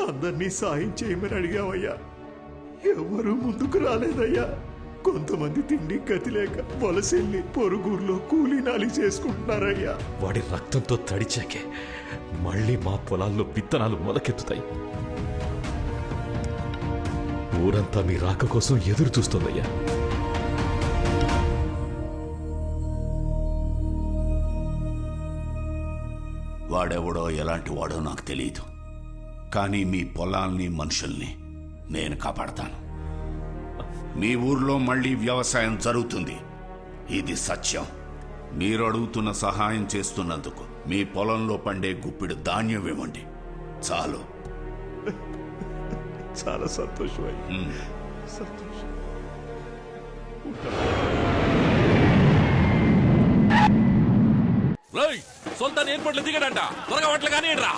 అందరినీ సాయం చేయమని అడిగావయ్యా. ఎవరు ముందుకు రాలేదయ్యా. కొంతమంది తిండి గతి లేక వలసెళ్ళి పొరుగురులో కూలీనాలి చేసుకుంటున్నారయ్యా. వాడి రక్తంతో తడిచాకే మళ్ళీ మా పొలాల్లో విత్తనాలు మొలకెత్తుతాయి. ఊరంతా మీ రాక కోసం ఎదురు చూస్తోందయ్యా. వాడెవడో ఎలాంటి వాడో నాకు తెలియదు. కానీ మీ పొలాల్ని మనుషుల్ని నేను కాపాడతాను. మీ ఊర్లో మళ్ళీ వ్యవసాయం జరుగుతుంది. ఇది సత్యం. మీరు అడుగుతున్న సహాయం చేస్తున్నందుకు మీ పొలంలో పండే గుప్పిడు ధాన్యం ఇవ్వండి. చాలు. చాలా సంతోషం అయ్యా. సంతోషం. సుల్తాన్ ఎయిర్పోర్ట్లో దిగాడంట. త్వరగా వాటిలో కానీ రా